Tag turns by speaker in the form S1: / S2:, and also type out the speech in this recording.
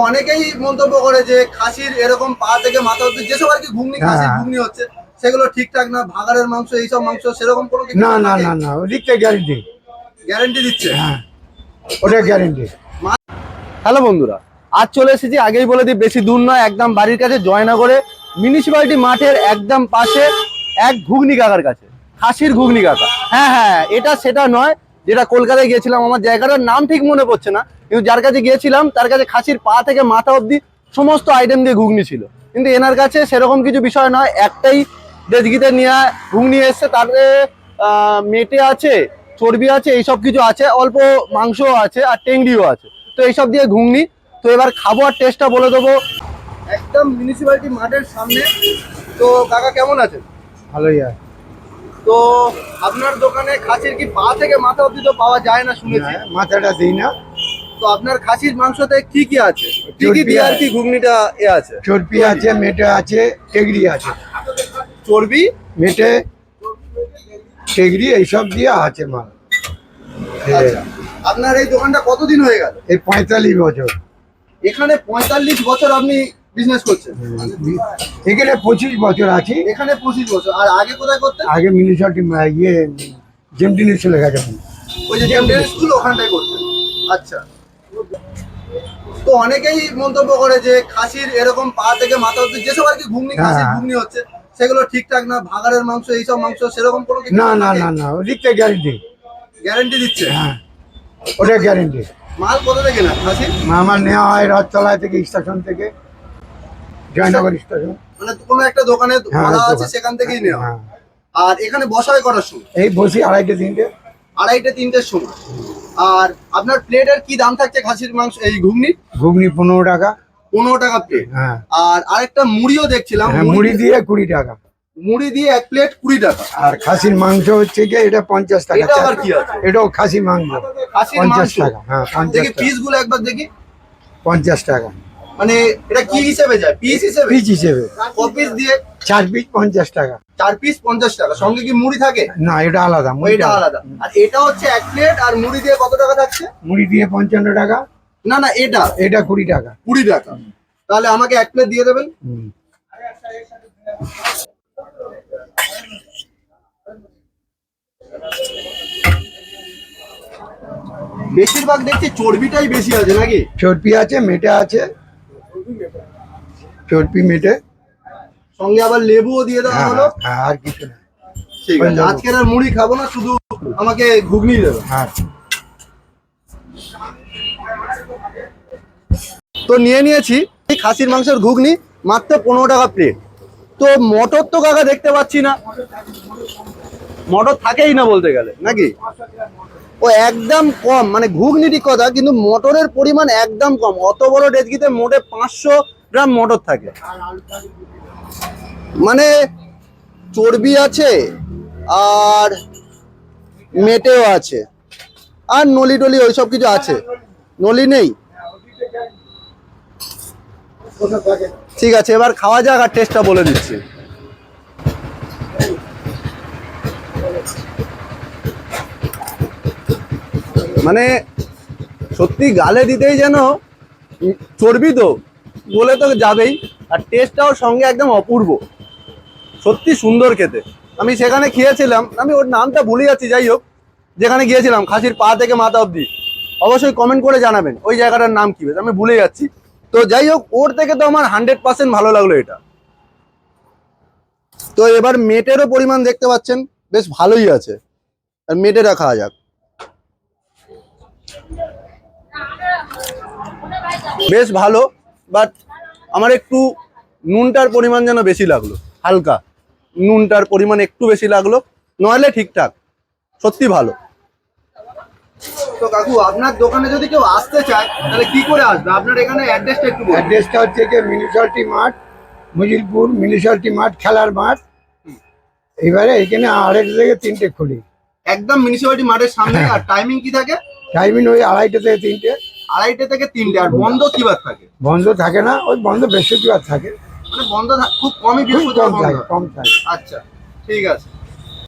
S1: অনেকেই মন্তব্য করে যে খাসির এরকম পা থেকে মাথা অব্দি যেসব আর কি ঘুগনি খাসির
S2: হ্যাঁ।
S1: ঘুগনি হচ্ছে সেগুলো ঠিকঠাক না? ভাগাড়ের মাংস এইসব মাংস সেরকম কোনো
S2: না না না না ওদিকটা গ্যারেন্টি
S1: গ্যারান্টি দিচ্ছে?
S2: হ্যাঁ ওটা গ্যারেন্টি
S1: হ্যালো বন্ধুরা আজ চলে এসেছি আগেই বলে দিই বেশি দূর নয় একদম বাড়ির কাছে জয়নগরে মিউনিসিপ্যালিটি মাঠের একদম পাশে এক ঘুগনি কাকার কাছে খাসির ঘুগনি কাকা। হ্যাঁ হ্যাঁ এটা সেটা নয় যেটা কলকাতায় গিয়েছিলাম আমার জায়গাটার নাম ঠিক মনে পড়ছে না কিন্তু যার কাছে গিয়েছিলাম তার কাছে খাসির পা থেকে মাথা অবধি সমস্ত আইটেম দিয়ে ঘুগনি ছিল। কিন্তু এনার কাছে সেরকম কিছু বিষয় নয় একটাই দেশগিতে নিয়ে ঘুগনি এসছে তাতে মেটে আছে চর্বি আছে এইসব কিছু আছে অল্প মাংসও আছে আর টেংরিও আছে। তো এইসব দিয়ে ঘুগনি। তো এবার খাব আর টেস্টটা বলে দেবো। একদম মিউনিসিপ্যালিটি মাঠের সামনে। তো কাকা কেমন আছেন?
S2: ভালোই আছে।
S1: তো আপনার দোকানে খাসির কি পা থেকে মাথা অব্দি তো পাওয়া যায় না শুনেছি।
S2: মাথাটা দিই না।
S1: তো আপনার খাসির মাংসতে কি কি আছে? কি কি দিয়ে আর কি ঘুগনিটা এ আছে?
S2: চর্পি আছে মেটে আছে টেগরি আছে।
S1: চর্বি?
S2: মেটে টেগরি এইসব দিয়ে আছে মাল।
S1: আচ্ছা। আপনার এই দোকানটা কতদিন হয়ে গেল?
S2: এই পঁয়তাল্লিশ বছর।
S1: এখানে পঁয়তাল্লিশ বছর আপনি বিজনেস করছেন।
S2: এখানে পঁচিশ বছর আছি।
S1: এখানে পঁচিশ বছর। আর আগে কোথায় করতেন?
S2: আগে মিউনিসিপালিটি ইয়ে জেমটিনি চলে গেছে।
S1: ওই যে জেমডেন স্কুল ওখানটায় করতেন। আচ্ছা। তো অনেকেই মন্তব্য করে যে খাসির এরকম পা থেকে মাথা অব্দি যেসব আর কি ঘুগনি
S2: হ্যাঁ।
S1: ঘুগনি হচ্ছে সেগুলো ঠিকঠাক না? ভাগাড়ের মাংস এইসব মাংস সেরকম কোনো
S2: না না না না ওদিকটা গ্যারেন্টি
S1: গ্যারেন্টি দিচ্ছে?
S2: হ্যাঁ ওটা গ্যারেন্টি
S1: মাল কোথা থেকে না খাসির?
S2: আমার নেওয়া হয় রথতলায় থেকে স্টেশন থেকে জয়নগর স্টেশন
S1: মানে কোনো একটা দোকানে
S2: হ্যাঁ,
S1: ভাড়া আছে সেখান থেকেই নেওয়া।
S2: হ্যাঁ।
S1: আর এখানে বসাই করার সময়?
S2: এই বসি আড়াইটে তিনটে।
S1: আড়াইটে তিনটের সময়। আর আপনার প্লেটের কি দাম থাকছে খাসির মাংস এই ঘুগনি?
S2: ঘুগনি পনেরো টাকা।
S1: পনেরো টাকা প্লেট
S2: হ্যাঁ।
S1: আর আরেকটা মুড়িও দেখছিলাম
S2: হ্যাঁ, মুড়ি দিয়ে কুড়ি টাকা।
S1: মুড়ি দিয়ে এক প্লেট কুড়ি টাকা।
S2: আর খাসির মাংস হচ্ছে গিয়ে এটা পঞ্চাশ টাকা।
S1: এটা আবার কি আছে?
S2: এটাও খাসি মাংস। পঞ্চাশ টাকা। হ্যাঁ পঞ্চাশ
S1: দেখি পিসগুলো একবার দেখি।
S2: পঞ্চাশ টাকা।
S1: মানে এটা কি হিসেবে যায়? পিস হিসেবে?
S2: পিস হিসেবে।
S1: ক পিস দিয়ে
S2: চার পিস পঞ্চাশ টাকা।
S1: চার পিস পঞ্চাশ টাকা। সঙ্গে কি মুড়ি থাকে?
S2: না এটা আলাদা মুড়িটা
S1: আলাদা। আর এটা হচ্ছে এক প্লেট আর মুড়ি দিয়ে কত টাকা থাকছে?
S2: মুড়ি দিয়ে পঞ্চান্ন টাকা।
S1: না না এটা।
S2: এটা কুড়ি টাকা।
S1: কুড়ি টাকা। তাহলে আমাকে এক প্লেট দিয়ে দেবেন? বেশিরভাগ দেখছি চর্বিটাই বেশি আছে নাকি?
S2: চর্বি আছে মেটে আছে। চর্বি মেটে।
S1: সঙ্গে আবার লেবুও দিয়ে দেওয়া হলো।
S2: আর কিছু না।
S1: ঠিক আছে আজকের আর মুড়ি খাব না শুধু আমাকে ঘুগনি দেবে।
S2: হ্যাঁ।
S1: তো নিয়ে নিয়েছি এই খাসির মাংসের ঘুগনি মাত্র পনেরো টাকা প্লেট তো মটর তো কাকা দেখতে পাচ্ছি না। মটর থাকেই না বলতে গেলে নাকি? ও একদম কম মানে ঘুগনি ঠিক কথা কিন্তু মটরের পরিমাণ একদম কম। অত বড় ডেজকিতে মোটে পাঁচশো গ্রাম মটর থাকে। মানে চর্বি আছে আর মেটেও আছে। আর নলি টলি ওইসব কিছু আছে। নলি নেই। ঠিক আছে, এবার খাওয়া যাক আর টেস্টটা বলে দিচ্ছি। মানে সত্যি গালে দিতেই যেন চর্বি তো বলে তো যাবেই, আর টেস্টটাও সঙ্গে একদম অপূর্ব। সত্যি সুন্দর খেতে। আমি সেখানে খেয়েছিলাম, আমি ওর নামটা ভুলে যাচ্ছি, যাই হোক। যেখানে গিয়েছিলাম, খাসির পা থেকে মাথা অবধি। অবশ্যই কমেন্ট করে জানাবেন, ওই জায়গাটার নাম কি? আমি ভুলে যাচ্ছি। তো যাই হোক, ওর থেকে তো আমার হান্ড্রেড পার্সেন্ট ভালো লাগল এটা। তো এবার মেটেরও পরিমাণ দেখতে পাচ্ছেন, বেশ ভালোই আছে। আর মেটেটা খাওয়া যাক। বেশ ভালো বাট আমার একটু নুনটার পরিমাণ যেন বেশি লাগল, হালকা। নুনটার পরিমাণ একটু বেশি লাগল নইলে ঠিকঠাক সত্যি ভালো। তো কাকু আপনার দোকানে যদি কেউ আসতে চায় তাহলে কি করে আসবে? আপনার এখানে অ্যাড্রেসটা একটু
S2: অ্যাড্রেসটা হচ্ছে যে মিউনিসিপালিটি মাঠ মজিলপুর মিউনিসিপালিটি মাঠ খেলার মাঠ। এবারে এখানে আড়াইটে থেকে তিনটে খুলি।
S1: একদম মিউনিসিপালিটি মাঠের সামনে আর টাইমিং কি থাকে?
S2: টাইমিং ওই আড়াইটে থেকে তিনটে।
S1: আড়াইটে থেকে তিনটে আর বন্ধ কি বার থাকে?
S2: বন্ধ থাকে না ওই বন্ধ বৃহস্পতিবার থাকে।
S1: বন্ধ খুব কমই বৃহস্পতিবার বন্ধ।
S2: কম থাকে
S1: আচ্ছা ঠিক আছে।